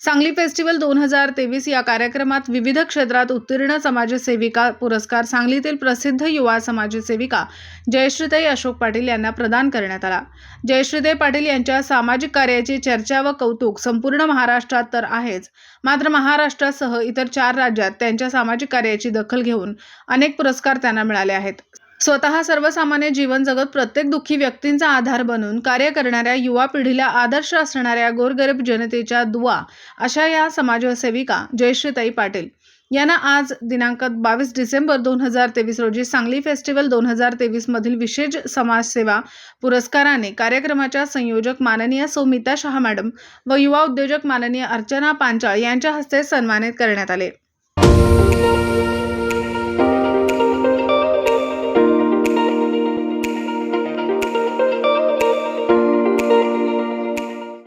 Sangli festival दोन हजार तेवीस या कार्यक्रमात विविध क्षेत्रात उत्तीर्ण समाजसेविका पुरस्कार सांगलीतील प्रसिद्ध युवा समाजसेविका जयश्रीताई अशोक पाटील यांना प्रदान करण्यात आला. जयश्रीताई पाटील यांच्या सामाजिक कार्याची चर्चा व कौतुक संपूर्ण महाराष्ट्रात तर आहेच. मात्र महाराष्ट्रासह इतर चार राज्यात त्यांच्या सामाजिक कार्याची दखल घेऊन अनेक पुरस्कार त्यांना मिळाले आहेत. स्वतः सर्वसामान्य जीवन जगत प्रत्येक दुःखी व्यक्तींचा आधार बनून कार्य करणाऱ्या युवा पिढीला आदर्श असणाऱ्या गोरगरीब जनतेच्या दुवा अशा या समाजसेविका जयश्रीताई पाटील. यांना आज दिनांक बावीस डिसेंबर दोन हजार तेवीस रोजी सांगली फेस्टिवल दोन हजार तेवीस मधील विशेष समाजसेवा पुरस्काराने कार्यक्रमाच्या संयोजक माननीय सौमिता शहा मॅडम व युवा उद्योजक माननीय अर्चना पांचाळ यांच्या हस्ते सन्मानित करण्यात आले.